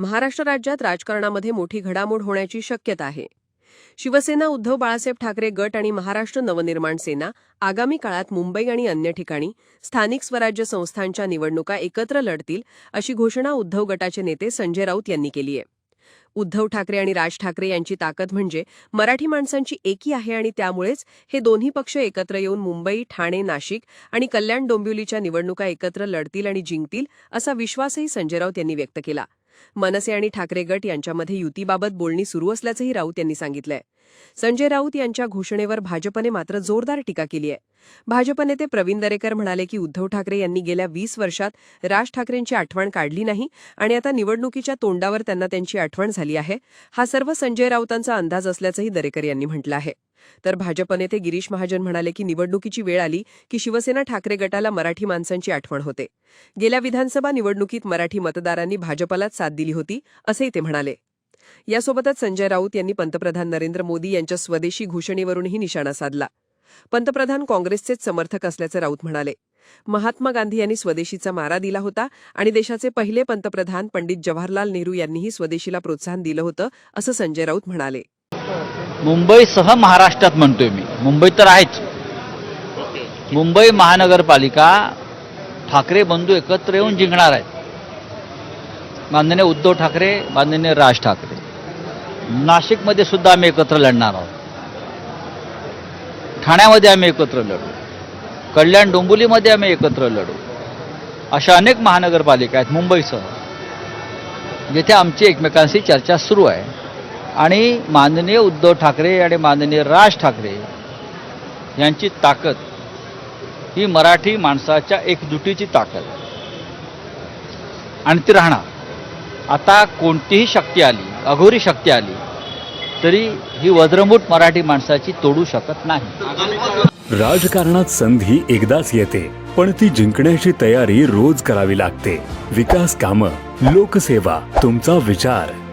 महाराष्ट्र राज्यात राजकारणामध्ये मोठी घडामोड होण्याची शक्यता आहे. शिवसेना उद्धव बाळासाहेब ठाकरे गट आणि महाराष्ट्र नवनिर्माण सेना आगामी काळात मुंबई आणि अन्य ठिकाणी स्थानिक स्वराज्य संस्थांच्या निवडणुका एकत्र लढतील अशी घोषणा उद्धव गटाचे नेते संजय राऊत यांनी केली आहे. उद्धव ठाकरे आणि राज ठाकरे यांची ताकद म्हणजे मराठी माणसांची एकी आहे आणि त्यामुळेच हे दोन्ही पक्ष एकत्र येऊन मुंबई ठाणे नाशिक आणि कल्याण डोंबिवलीच्या निवडणुका एकत्र लढतील आणि जिंकतील असा विश्वासही संजय राऊत यांनी व्यक्त केला. मनसे आणि ठाकरे गट यांच्यामध्ये युतीबाबत बोलणी सुरू असल्याचंही राऊत यांनी सांगितलंय. संजय राऊत यांच्या घोषणेवर भाजपने मात्र जोरदार टीका केली आहे. भाजप नेते प्रवीण दरेकर म्हणाले की उद्धव ठाकरे यांनी गेल्या वीस वर्षात राज ठाकरेंची आठवण काढली नाही आणि आता निवडणुकीच्या तोंडावर त्यांना त्यांची आठवण झाली आहे. हा सर्व संजय राऊतांचा अंदाज असल्याचंही दरेकर यांनी म्हटलं आहे. तर भाजप नेते गिरीश महाजन म्हणाले की निवडणुकीची वेळ आली की शिवसेना ठाकरे गटाला मराठी माणसांची आठवण होते. गेल्या विधानसभा निवडणुकीत मराठी मतदारांनी भाजपलाच साथ दिली होती असंही ते म्हणाले. यासोबतच संजय राऊत यांनी पंतप्रधान नरेंद्र मोदी यांच्या स्वदेशी घोषणेवरूनही निशाणा साधला. पंतप्रधान काँग्रेसचेच समर्थक असल्याचं राऊत म्हणाले. महात्मा गांधी यांनी स्वदेशीचा मारा दिला होता आणि देशाचे पहिले पंतप्रधान पंडित जवाहरलाल नेहरू यांनीही स्वदेशीला प्रोत्साहन दिलं होतं असं संजय राऊत म्हणाले. मुंबईसह महाराष्ट्रात म्हणतोय मी. मुंबईत तर आहेच. मुंबई महानगरपालिका ठाकरे बंधू एकत्र येऊन जिंकणार आहेत. माननीय उद्धव ठाकरे माननीय राज ठाकरे. नाशिकमध्ये सुद्धा आम्ही एकत्र लढणार आहोत. ठाण्यामध्ये आम्ही एकत्र लढू. कल्याण डोंबिवलीमध्ये आम्ही एकत्र लढू. अशा अनेक महानगरपालिका आहेत मुंबईसह जिथे आमची एकमेकांशी चर्चा सुरू आहे. आणि माननीय उद्धव ठाकरे आणि माननीय राज ठाकरे यांची ताकद ही मराठी माणसाच्या एकजुटीची ताकद आणि ती राहणार. आता कोणतीही शक्ती आली अघोरी शक्ती आली तरी ही वज्रमूठ मराठी माणसाची तोडू शकत नाही. राजकारणात संधी एकदाच येते पण ती जिंकण्याची तयारी रोज करावी लागते. विकास कामं लोकसेवा तुमचा विचार.